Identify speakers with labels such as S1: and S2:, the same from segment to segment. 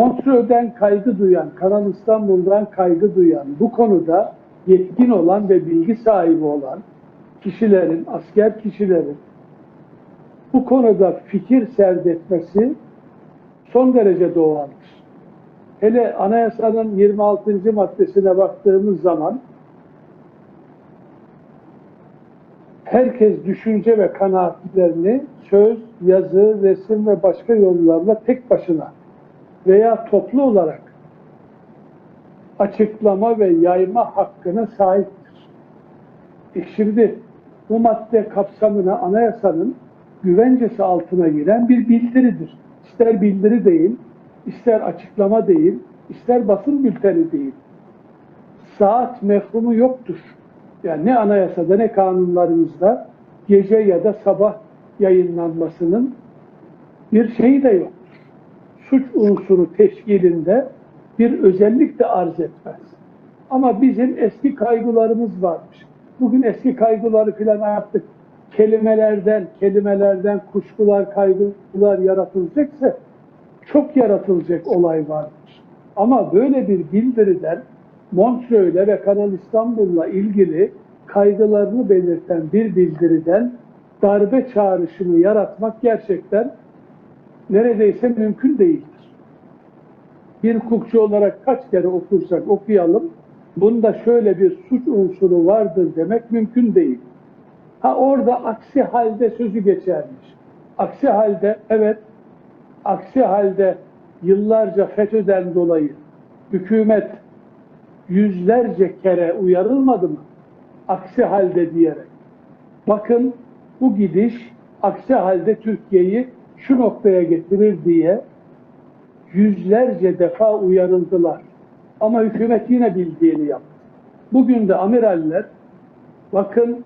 S1: Montreux'den kaygı duyan, Kanal İstanbul'dan kaygı duyan, bu konuda yetkin olan ve bilgi sahibi olan kişilerin, asker kişilerin bu konuda fikir serdetmesi son derece doğaldır. Hele anayasanın 26. maddesine baktığımız zaman herkes düşünce ve kanaatlerini söz, yazı, resim ve başka yollarla tek başına veya toplu olarak açıklama ve yayma hakkına sahiptir. E şimdi bu madde kapsamına anayasanın güvencesi altına giren bir bildiridir. İster bildiri değil, ister açıklama değil, ister basın bülteni değil. Saat mefhumu yoktur. Yani ne anayasada ne kanunlarımızda gece ya da sabah yayınlanmasının bir şeyi de yoktur. Suç unsuru teşkilinde bir özellik de arz etmez. Ama bizim eski kaygılarımız varmış. Bugün eski kaygıları filan artık kelimelerden, kelimelerden kuşkular, kaygılar yaratılacaksa çok yaratılacak olay vardır. Ama böyle bir bildiriden Montreux'le ve Kanal İstanbul'la ilgili kaygılarını belirten bir bildiriden darbe çağrışımı yaratmak gerçekten neredeyse mümkün değildir. Bir hukukçu olarak kaç kere okursak okuyalım, bunda şöyle bir suç unsuru vardır demek mümkün değil. Ha orada aksi halde sözü geçermiş. Aksi halde evet, aksi halde yıllarca FETÖ'den dolayı hükümet yüzlerce kere uyarılmadı mı? Aksi halde diyerek. Bakın bu gidiş aksi halde Türkiye'yi şu noktaya getirir diye yüzlerce defa uyarıldılar. Ama hükümet yine bildiğini yaptı. Bugün de amiraller bakın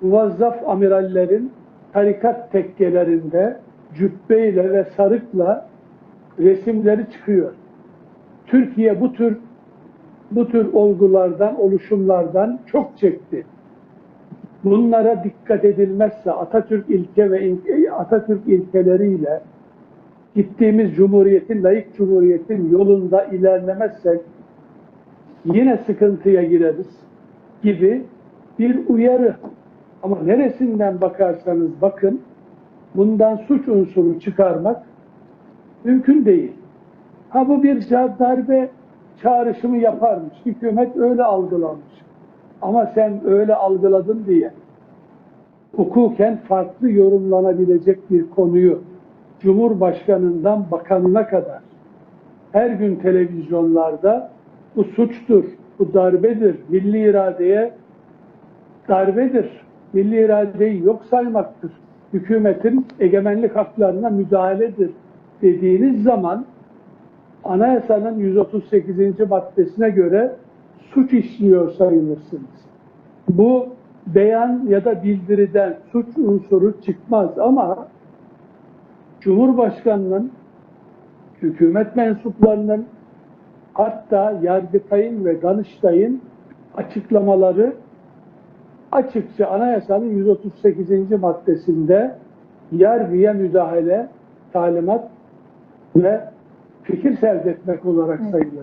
S1: muvazzaf amirallerin tarikat tekkelerinde cübbeyle ve sarıkla resimleri çıkıyor. Türkiye bu tür bu tür olgulardan, oluşumlardan çok çekti. Bunlara dikkat edilmezse Atatürk ilke ve Atatürk ilkeleriyle gittiğimiz cumhuriyetin, layık cumhuriyetin yolunda ilerlemezsek yine sıkıntıya gireriz gibi bir uyarı. Ama neresinden bakarsanız bakın bundan suç unsuru çıkarmak mümkün değil. Ha bu bir darbe çağrışımı yaparmış. Hükümet öyle algılamış. Ama sen öyle algıladın diye hukuken farklı yorumlanabilecek bir konuyu Cumhurbaşkanından bakanına kadar her gün televizyonlarda bu suçtur, bu darbedir, milli iradeye darbedir, milli iradeyi yok saymaktır, hükümetin egemenlik haklarına müdahaledir dediğiniz zaman anayasanın 138. maddesine göre suç işliyor sayılırsınız. Bu beyan ya da bildiriden suç unsuru çıkmaz ama Cumhurbaşkanının, hükümet mensuplarının hatta Yargıtay'ın ve Danıştay'ın açıklamaları açıkça anayasanın 138. maddesinde yargıya müdahale, talimat ve fikir serdetmek olarak sayılır.